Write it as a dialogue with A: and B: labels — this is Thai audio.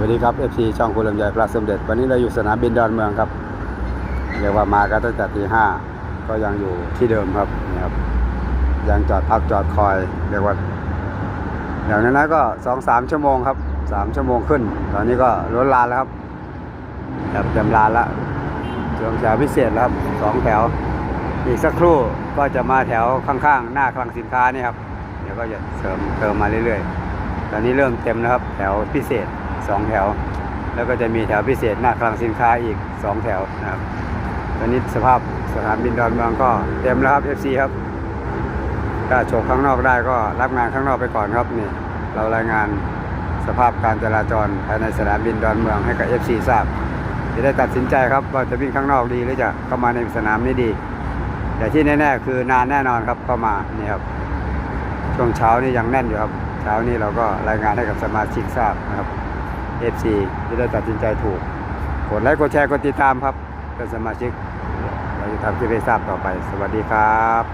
A: วัสดีครับ FC ช่องคุณลำไยพระสมเด็จ วันนี้เราอยู่สนามบินดอนเมืองครับเรียกว่ามากันตั้งแต่ตีห้าก็ยังอยู่ที่เดิมครับนี่ครับ ยังจอดพักจอดคอยเรียกว่าอย่างนั้นก็สองสามชั่วโมงครับสามชั่วโมงขึ้น ตอนนี้ก็ล้นลานแล้วครับแบบเต็มลานแล้วช่วงแถวพิเศษแล้วครับสองแถว อีกสักครู่ก็จะมาแถวข้างๆ หน้าคลังสินค้านี่ครับเดี๋ยวก็จะเสริมเติมมาเรื่อยๆ ตอนนี้เริ่มเต็มแล้วครับ แถวพิเศษ สองแถว แล้วก็จะมีแถวพิเศษหน้าคลังสินค้าอีกสองแถวนะครับ ตอนนี้สภาพสนามบินดอนเมืองก็เต็มแล้วครับ FC ครับ ถ้าโชว์ข้างนอกได้ก็รับงานข้างนอกไปก่อนครับนี่ เรารายงานสภาพการจราจรภายในสนามบินดอนเมืองให้กับ FC ทราบจะได้ตัดสินใจครับว่าจะวิ่งข้างนอกดีหรือจะเข้ามาในสนามนี้ดี แต่ที่แน่ๆคือนานแน่นอนครับเข้ามานี่ครับช่วงเช้านี่ยังแน่นอยู่ครับ เช้านี้เราก็รายงานให้กับสมาชิกทราบนะครับ FC จะได้ตัดสินใจถูก กดไลค์กดแชร์กดติดตามครับเป็นสมาชิก เราจะทำคลิปให้ทราบต่อไป สวัสดีครับ